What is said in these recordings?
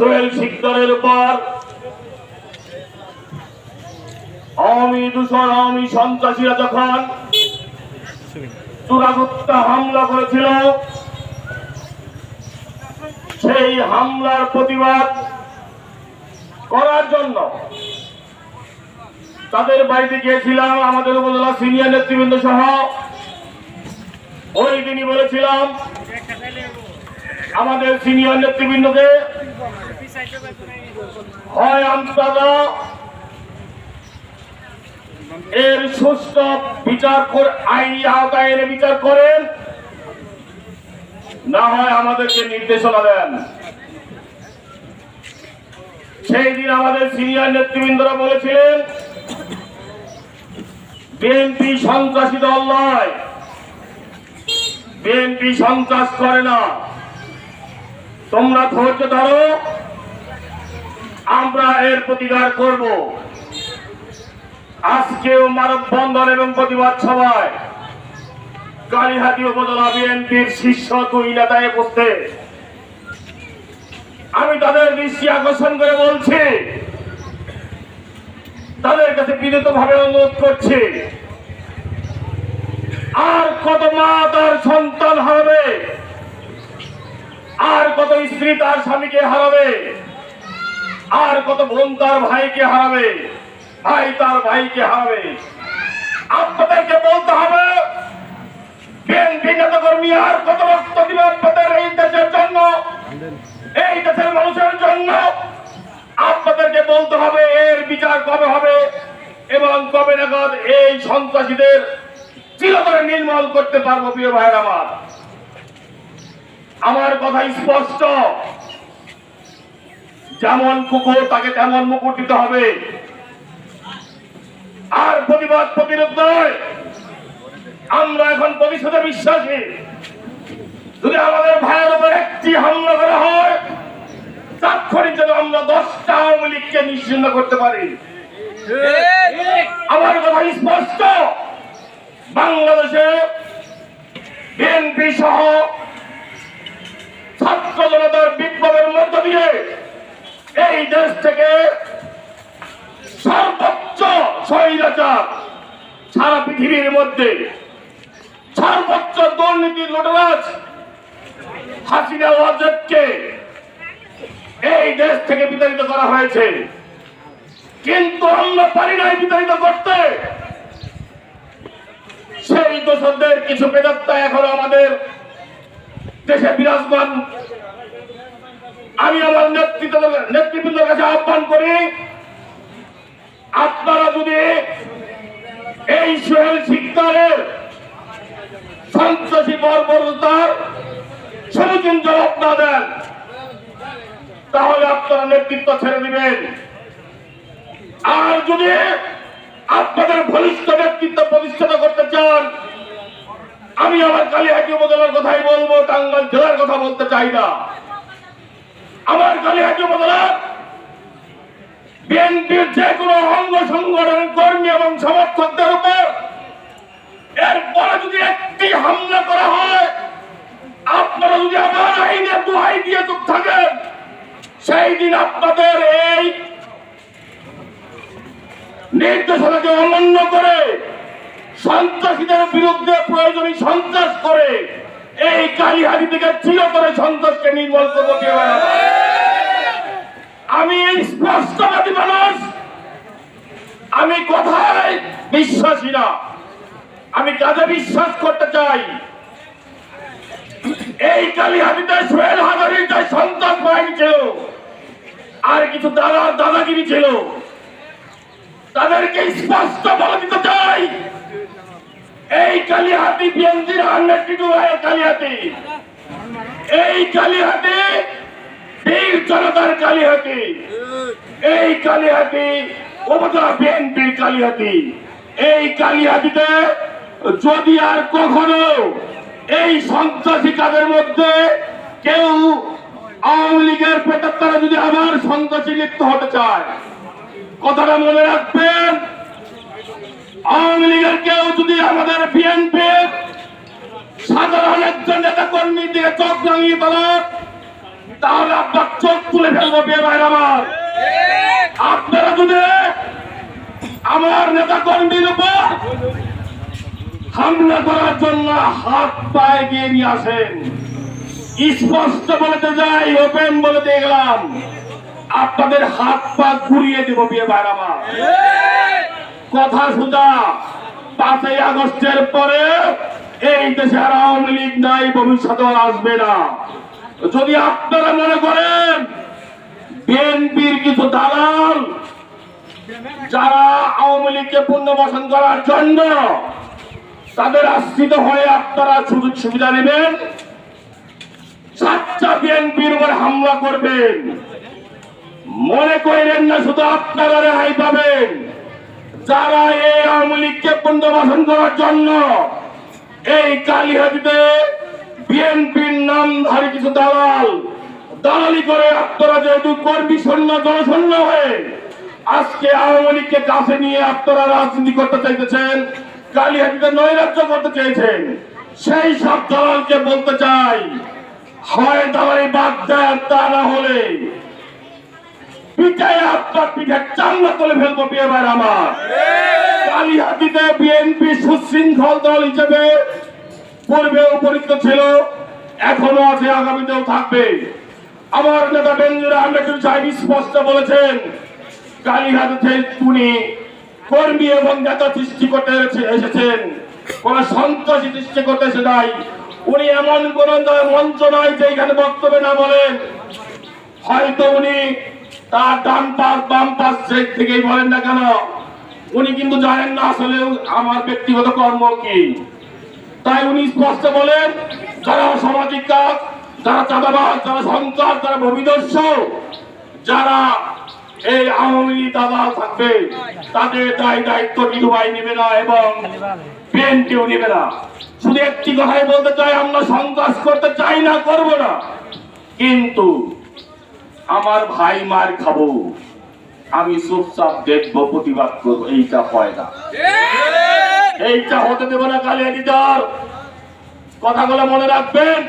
সোহেল শিকদারের উপর। আওয়ামী দূষণ আওয়ামী সন্ত্রাসীরা যখন চূড়াগুপ্তা হামলা করেছিল, সেই হামলার প্রতিবাদ করার জন্য তাদের বাড়িতে গিয়েছিলাম, আমাদের উপজেলা সিনিয়র নেতৃবৃন্দ সহ। ওই দিনই বলেছিলাম, আমাদের সিনিয়র নেতৃবৃন্দকে হয় আমতলা। এর সুস্থ বিচার করে, আইনি আওতায় বিচার করেন। না হয় আমাদেরকে নির্দেশনা দেন। সেই দিন আমাদের সিনিয়র নেতৃবৃন্দরা বলেছিলেন, বিএনপি সন্ত্রাসী দল নয়। বিএনপি সন্ত্রাস করে না। তোমরা ধৈর্য ধরো। আমরা এর প্রতিকার করব। আজকেও মানববন্ধন এবং প্রতিবাদ সভায় কালীহাতি উপজেলা বিএনপির শীর্ষ দুই নেতায় উপস্থিত। আমি তাদের দৃষ্টি আকর্ষণ করে বলছি, তাদের কাছে বিনীত ভাবে অনুরোধ করছি, আর কত মা তার সন্তান হারাবে, আর কত স্ত্রী তার স্বামীকে হারাবে আর কত বোন তার ভাইকে হারাবে? ভাই তার ভাইকে হারাবে। আপনাদেরকে বলতে হবে বিএনপি আর কত রক্ত এই দেশের জন্য? এই দেশের মানুষের জন্য আপনাদেরকে বলতে হবে, এর বিচার কবে হবে এবং কবে নাগাদ এই সন্ত্রাসীদের চিরতরে নির্মল করতে পারব, প্রিয় ভাইয়ের আমার। আমার কথা স্পষ্ট। যেমন কুকুর, তাকে তেমন মুকুট দিতে হবে। আর প্রতিবাদ প্রতিরোধ নয়। আমরা এখন প্রতিশোধে বিশ্বাসী। যদি আমাদের ভাইয়ের উপর একটি হামলা করা হয়, তাৎক্ষণিক যেন আমরা দশটা আওয়ামী লীগকে নিশ্চিন্ন করতে পারি। আমার কথা স্পষ্ট। বাংলাদেশে বিএনপি সহ ছাত্র জনতার বিপ্লবের মধ্য দিয়ে এই দেশ থেকে সর্বোচ্চ স্বৈরাচার সারা পৃথিবীর মধ্যে সর্বোচ্চ দুর্নীতি লুটরাজ হাসিনা ওয়াজেদকে এই দেশ থেকে বিতাড়িত করা হয়েছে। কিন্তু আমরা পারি নাই বিতাড়িত করতে সেই দোষরদের কিছু বেদত্তা এখনও আমাদের দেশে বিরাজমান। আমি আমার নেতৃত্ব নেতৃবৃন্দের কাছে আহ্বান করি, আপনারা যদি এই সোহেল শিকদারের সন্ত্রাসী বর্বরতার সমুচীন জবাব না দেন। তাহলে আপনারা নেতৃত্ব ছেড়ে দিবেন। আর যদি আপনাদের ঘনিষ্ঠ নেতৃত্ব প্রতিষ্ঠিত করতে চান, আমি আমার কালীহাটি উপজেলার কথাই বলব, টাঙ্গাইল জেলার কথা বলতে চাই না। আমার কালীহাটি উপজেলার বিএনপির যে কোনো অঙ্গ সংগঠনের কর্মী এবং সমর্থকদের উপর এরপরে যদি একটি হামলা করা হয়, আপনারা যদি আমার আইনের দোহাই দিয়ে চুপ থাকেন, সেই দিন আপনাদের এই নির্দেশনাকে অমান্য করে, সন্ত্রাসীদের বিরুদ্ধে প্রয়োজনীয় সন্ত্রাস করে, এই কালীহারি থেকে চিরতরে সন্ত্রাসকে নির্মূল করব কেউ। আমি স্পষ্টবাদী মানুষ। আমি কথায় বিশ্বাসী না? আমি কাজে বিশ্বাস করতে চাই? এই কালীহাতিতে সোহেল হাজারির যে সন্তান বাহিনী ছিল, আর কিছু দাদার দাদাগিরি ছিল, তাদেরকে স্পষ্ট বলে দিতে চাই। এই কালীহাতি বিএনজির হান্ড্রেড টু কালীহাতি। এই কালীহাতি বীর জনতার কালীহাতি, এই কালীহাতি, উপজেলা বিএনপির কালীহাতি, এই কালীহাতিতে যদি আর কখনো এই সন্ত্রাসী কাজের মধ্যে কেউ আওয়ামী লীগের পেটার যদি আবার সন্ত্রাসী লিপ্ত হতে চায়, কথাটা মনে রাখবেন, আওয়ামী লীগের কেউ যদি আমাদের বিএনপির সাধারণ একজন নেতা কর্মী দিয়ে চোখ রাঙিয়ে তোলার তাহলে আপনার চোখ তুলে ফেলব বিয়ে ভাইয়ের আমার। আপনারা যদি আমার নেতা কর্মীর উপর হামলা করার জন্য হাত পায়ে গিয়ে নিয়ে আসেন, স্পষ্ট বলতে যাই ওপেন বলে দিয়ে গেলাম, আপনাদের হাত পা ঘুরিয়ে দেবো বিয়ে আমার। কথা সুদা পাঁচই আগস্টের পরে এই দেশে আওয়ামী লীগ নাই ভবিষ্যতে আসবে না। যদি আপনারা মনে করেন, বিএনপির কিছু দালাল যারা আওয়ামী লীগকে পুনর্বাসন করার জন্য তাদের আশ্রিত হয়ে আপনারা সুযোগ সুবিধা নেবেন সাতটা বিএনপির উপর হামলা করবেন। মনে করেন না, শুধু আপনারা রেহাই পাবেন। যারা এই আওয়ামী লীগকে পুনর্বাসন করার জন্য এই কালীহাতিতে বিএনপির নামধারী কিছু দালাল, দালালি করে আপনারা যেহেতু কর্মী শূন্য জনশূন্য হয়ে আজকে আওয়ামী লীগকে কাছে নিয়ে আপনারা রাজনীতি করতে চাইতেছেন কালীহাতিতে নৈরাজ্য করতে চেয়েছেন সেই সব দালালকে বলতে চাই, হয় দালালি বাদ দেন তা না হলে। পিঠায় আপনার পিঠে চান্না তুলে ফেলব বিয়ে ভাইয়ের আমার। কালীহাতিতে বিএনপি সুশৃঙ্খল দল হিসেবে পূর্বেও পরিচিত ছিল। এখনও আছে আগামীতেও থাকবে। আমার নেতা বেঞ্জুর আহমেদুল সাহেব স্পষ্ট বলেছেন কালীহাতিতে উনি কর্মী এবং নেতা সৃষ্টি করতে এসে- এসেছেন। কোন সন্ত্রাসী সৃষ্টি করতে এসে নাই। উনি এমন কোন মঞ্চ নয় যে এখানে বক্তব্য না বলেন। হয়তো উনি তার ডান পাশ, বাম পাশ দিক থেকেই বলেন না কেন? উনি কিন্তু জানেন না আসলে আমার ব্যক্তিগত কর্ম কি। তাই উনি স্পষ্ট বলেন, যারা সামাজিক কাজ, যারা চাঁদাবাজ, যারা সন্ত্রাস, যারা ভূমিদস্য যারা এই আওয়ামী দাদা থাকবে, তাদের দায় দায়িত্ব নির্বাহী নেবে না এবং বিএনপিও নেবে না। শুধু একটি কথাই বলতে চাই, আমরা সন্ত্রাস করতে চাই না, করব না। কিন্তু আমার ভাই মার খাব। আমি চুপচাপ দেখব, প্রতিবাদ করব, এইটা হয় না। এইটা হতে দেবো না কালিয়ানি দল কথাগুলো মনে রাখবেন?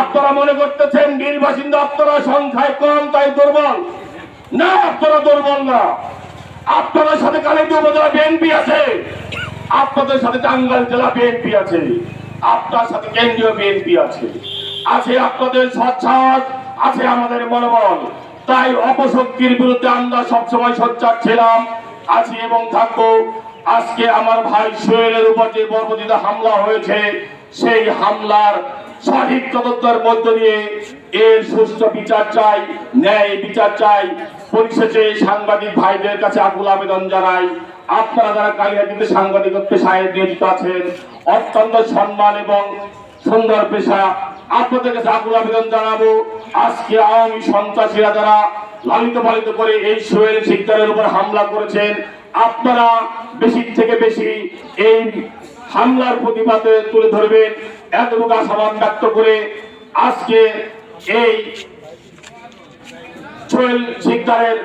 আপনারা মনে করতেছেন বীর বাসিন্দা, আপনারা সংখ্যায় কম, তাই দুর্বল। না, আপনারা দুর্বল না। আপনাদের সাথে কালিয়ানি উপজেলা বিএনপি আছে। আপনাদের সাথে টাঙ্গাইল জেলা বিএনপি আছে। আপনার সাথে কেন্দ্রীয় বিএনপি আছে। আছে আপনাদের সচ্ছাদ, আছে আমাদের মনোবল। তাই অপশক্তির বিরুদ্ধে আমরা সবসময় সোচ্চার ছিলাম, আছি এবং থাকব। আজকে আমার ভাই সোহেলের উপর যে বর্বজিত হামলা হয়েছে, সেই হামলার সঠিক তদন্তের মধ্য দিয়ে এর সুষ্ঠু বিচার চাই, ন্যায় বিচার চাই। পরিশেষে সাংবাদিক ভাইদের কাছে আকুল আবেদন জানাই, আপনারা যারা কালিয়াতিতে সাংবাদিকত্ব সাহেব নিয়োজিত আছেন, অত্যন্ত সম্মান এবং সুন্দর পেশা, আপনাদের কাছে আকুল আবেদন জানাব। আজকে আওয়ামী সন্ত্রাসীরা যারা লালিত পালিত করে এই সোহেল শিকদারের উপর হামলা করেছেন আপনারা বেশি থেকে বেশি এই হামলার প্রতিবাদে তুলে ধরবেন এতটুকু আশাবাদ ব্যক্ত করে আজকে এই শিকদারের